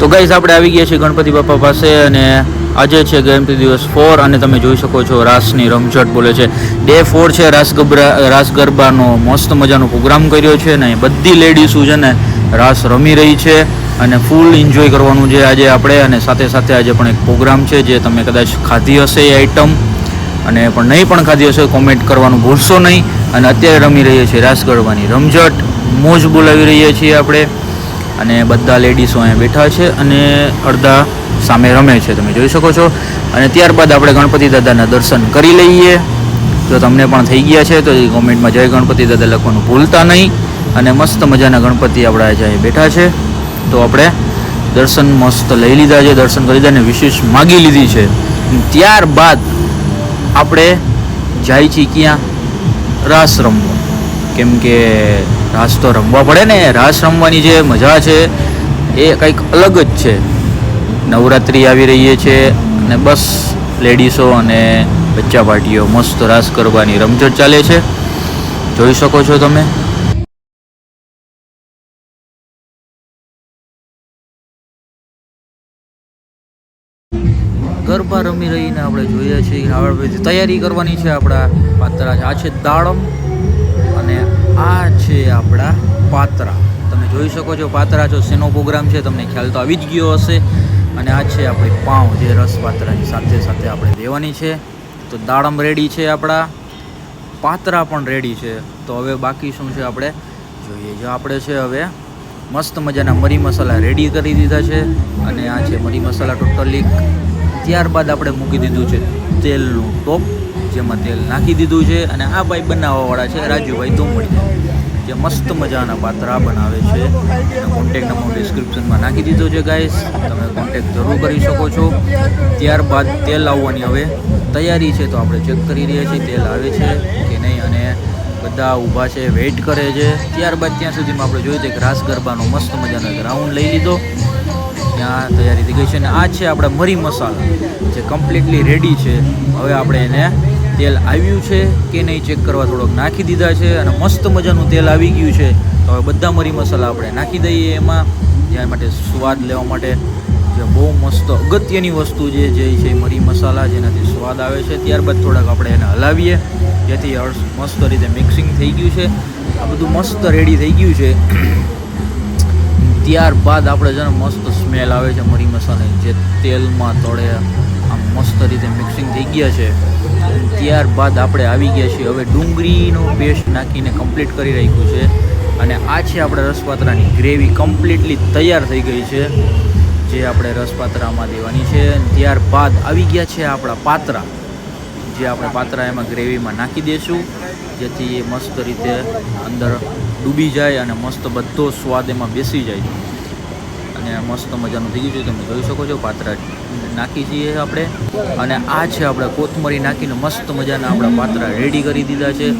તો ગાઈઝ આપણે આવી ગયા છીએ ગણપતિ બાપા પાસે અને આજે છે ગણપતિ દિવસ ફોર અને તમે જોઈ શકો છો રાસની રમઝટ બોલે છે. ડે ફોર છે રાસ ગબરા રાસ ગરબાનો, મસ્ત મજાનો પ્રોગ્રામ કર્યો છે ને બધી લેડીઝો છે ને રાસ રમી રહી છે અને ફૂલ એન્જોય કરવાનું છે આજે આપણે અને સાથે સાથે આજે પણ એક પ્રોગ્રામ છે જે તમે કદાચ ખાધી હશે એ આઈટમ અને પણ નહીં પણ ખાધી હશે કોમેન્ટ કરવાનું ભૂલશો નહીં. અને અત્યારે રમી રહીએ છીએ રાસ ગરબાની રમઝટ. મોજ બોલાવી રહીએ છીએ આપણે. અને બધા લેડીઝો અહીંયા બેઠા છે અને અડધા સામે રમે છે, તમે જોઈ શકો છો. અને ત્યારબાદ આપણે ગણપતિ દાદાના દર્શન કરી લઈએ. જો તમને પણ થઈ ગયા છે, તો કોમેન્ટમાં જય ગણપતિ દાદા લખવાનું ભૂલતા નહીં. અને મસ્ત મજાના ગણપતિ આપણા જે બેઠા છે. તો આપણે દર્શન મસ્ત લઈ લીધા છે, દર્શન કરી લીધા અને વિશેષ માગી લીધી છે. ત્યારબાદ આપણે જાય છીએ ક્યાં? રાસ રમવા. કેમ કે રાસ તો રમવા પડે ને, રાસ રમવાની જે મજા છે એ કંઈક અલગ જ છે. નવરાત્રિ આવી રહી છે અને બસ લેડીસો અને બચ્ચા પાર્ટીઓ મસ્ત રાસ કરવાની રમઝટ ચાલે છે. જોઈ શકો છો તમે. ગરબા રમી રહીને આપણે જોઈએ છીએ તૈયારી કરવાની છે આપણા પાત્રા આ છે દાડમ. આ છે આપણા પાત્રા. તમે જોઈ શકો છો પાત્રા જો શેનો પ્રોગ્રામ છે, તમને ખ્યાલ તો આવી જ ગયો હશે. અને આ છે આપણી પાઉં જે રસ પાત્રાની સાથે સાથે આપણે દેવાની છે. તો દાડમ રેડી છે આપણા. પાત્રા પણ રેડી છે. તો હવે બાકી શું છે આપણે? જોઈએ જો આપણે છે હવે મસ્ત મજાના મરી મસાલા રેડી કરી દીધા છે. અને આ છે મરી મસાલા ટોટલી. ત્યારબાદ આપણે મૂકી દીધું છે તેલનું ટોપ. જેમાં તેલ નાખી દીધું છે અને આ ભાઈ બનાવવાવાળા છે રાજુભાઈ તોમડી જે મસ્ત મજાના પાત્રા બનાવે છે. કોન્ટેક નંબર ડિસ્ક્રિપ્શનમાં નાખી દીધો છે ગાઈસ તમે કોન્ટેક જરૂર કરી શકો છો. ત્યારબાદ તેલ આવવાની હવે તૈયારી છે, તો આપણે ચેક કરી રહ્યા છીએ, તેલ આવે છે કે નહીં અને બધા ઊભા છે વેઇટ કરે છે. ત્યારબાદ ત્યાં સુધીમાં આપણે જોયું છે કે રાસ ગરબાનો મસ્ત મજાનો ગ્રાઉન્ડ રાઉન્ડ લઈ લીધો. ત્યાં તૈયારી થઈ ગઈ છે અને આ છે આપણા મરી મસાલા. જે કમ્પ્લીટલી રેડી છે. હવે આપણે એને તેલ આવ્યું છે કે નહીં ચેક કરવા થોડોક નાખી દીધા છે અને મસ્ત મજાનું તેલ આવી ગયું છે. તો હવે બધા મરી મસાલા આપણે નાખી દઈએ એમાં. જ્યાં માટે સ્વાદ લેવા માટે જે બહુ મસ્ત અગત્યની વસ્તુ જે જે છે મરી મસાલા જેનાથી સ્વાદ આવે છે. ત્યારબાદ થોડાક આપણે એને હલાવીએ. જેથી મસ્ત રીતે મિક્સિંગ થઈ ગયું છે. આ બધું મસ્ત રેડી થઈ ગયું છે. ત્યારબાદ આપણે છે ને મસ્ત સ્મેલ આવે છે મરી મસાલાની. જે તેલમાં તળે આમ મસ્ત રીતે મિક્સિંગ થઈ ગયા છે. ત્યારબાદ આપણે આવી ગયા છીએ. હવે ડુંગળીનો પેસ્ટ નાખીને કમ્પ્લીટ કરી રાખ્યું છે. અને આ છે આપણે રસપાત્રાની ગ્રેવી કમ્પ્લીટલી તૈયાર થઈ ગઈ છે, જે આપણે રસપાત્રામાં દેવાની છે. ત્યારબાદ આવી ગયા છે આપણા પાત્રા, જે આપણે પાત્રા એમાં ગ્રેવીમાં નાખી દઈશું, જેથી એ મસ્ત રીતે અંદર ડૂબી જાય અને મસ્ત બધો સ્વાદ એમાં બેસી જાય. અને મસ્ત મજાનું થઈ ગયું છે, તમે જોઈ શકો છો, પાત્રા નાખી છીએ આપણે. અને આ છે આપણે કોથમરી નાખીને મસ્ત મજાના આપણા પાત્રા રેડી કરી દીધા છે.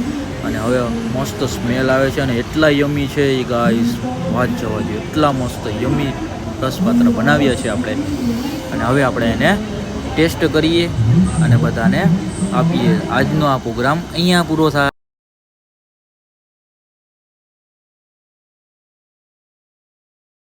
અને હવે મસ્ત સ્મેલ આવે છે અને એટલા યમી છે એ ગાઈસ વાત જવા જોઈએ એટલા મસ્ત યમી રસપાત્ર બનાવ્યા છે આપણે. અને હવે આપણે એને ટેસ્ટ કરીએ અને બધાને આપીએ. આજનો આ પ્રોગ્રામ અહીંયા પૂરો થાય.